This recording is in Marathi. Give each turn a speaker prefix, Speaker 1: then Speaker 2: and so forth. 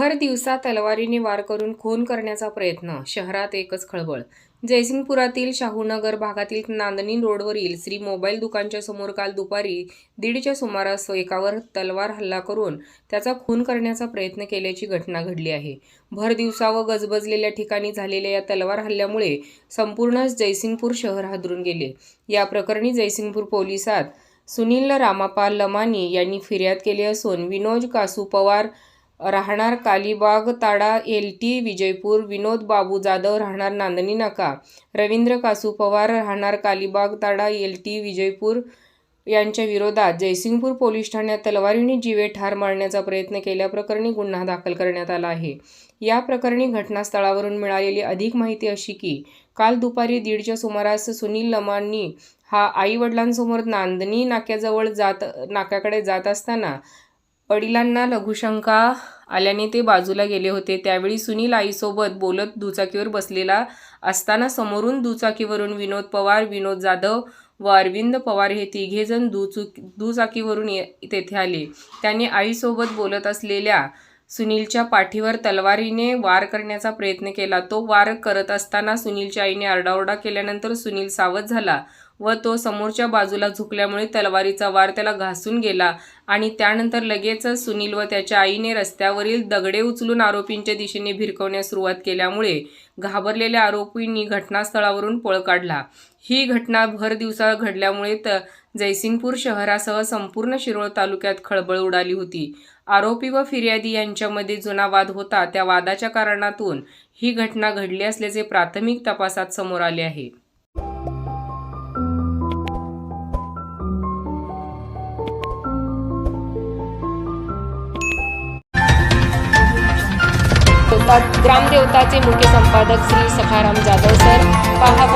Speaker 1: भर दिवसा तलवारीने वार करून खून करण्याचा प्रयत्न शहरात एकच खळबळ. जयसिंगपुरातील शाहूनगर भागातील नांदणी रोडवरील श्री मोबाईल दुकानच्या समोर काल दुपारी दीडच्या सुमारास एकावर तलवार हल्ला करून त्याचा खून करण्याचा प्रयत्न केल्याची घटना घडली आहे. भर दिवसा व गजबजलेल्या ठिकाणी झालेल्या या तलवार हल्ल्यामुळे संपूर्ण जयसिंगपूर शहर हादरून गेले. या प्रकरणी जयसिंगपूर पोलिसात सुनील रामापाल लमानी यांनी फिर्याद केली असून विनोद कासू पवार राहणार कालीबाग ताडा एल टी विजयपूर विनोद बाबू जाधव राहणार नांदणी नाका. रवींद्र कासू पवार राहणार कालीबाग ताडा एल टी विजयपूर यांच्या विरोधात जयसिंगपूर पोलीस ठाण्यात तलवारीने जीवे ठार मारण्याचा प्रयत्न केल्याप्रकरणी गुन्हा दाखल करण्यात आला आहे. या प्रकरणी घटनास्थळावरून मिळालेली अधिक माहिती अशी की काल दुपारी दीडच्या सुमारास सुनील लमांनी हा आई वडिलांसमोर नांदणी नाक्याजवळ जात नाक्याकडे जात असताना वडिलांना लघुशंका आल्याने ते बाजूला गेले होते. त्यावेळी सुनील आईसोबत बोलत दुचाकीवर बसलेला असताना समोरून दुचाकीवरून विनोद पवार विनोद जाधव व अरविंद पवार हे तिघेजण दुचुक दुचाकीवरून ये तेथे आले. त्यांनी आईसोबत बोलत असलेल्या सुनीलच्या पाठीवर तलवारीने वार करण्याचा प्रयत्न केला. तो वार करत असताना सुनीलच्या आईने आरडाओरडा केल्यानंतर सुनील सावध झाला. व तो समोरच्या बाजूला झुकल्यामुळे तलवारीचा वार त्याला घासून गेला. आणि त्यानंतर लगेचच सुनील व त्याच्या आईने रस्त्यावरील दगडे उचलून आरोपींच्या दिशेने भिरकवण्यास सुरुवात केल्यामुळे घाबरलेल्या आरोपींनी घटनास्थळावरून पळ काढला. ही घटना भर दिवसा घडल्यामुळे त जयसिंगपूर शहरासह संपूर्ण शिरोळ तालुक्यात खळबळ उडाली होती. आरोपी व फिर्यादी यांच्यामध्ये जुना वाद होता. त्या वादाच्या कारणातून ही घटना घडली असल्याचे प्राथमिक तपासात समोर आले आहे. ग्रामदेवताचे मुख्य संपादक श्री सखाराम जाधव सर पहा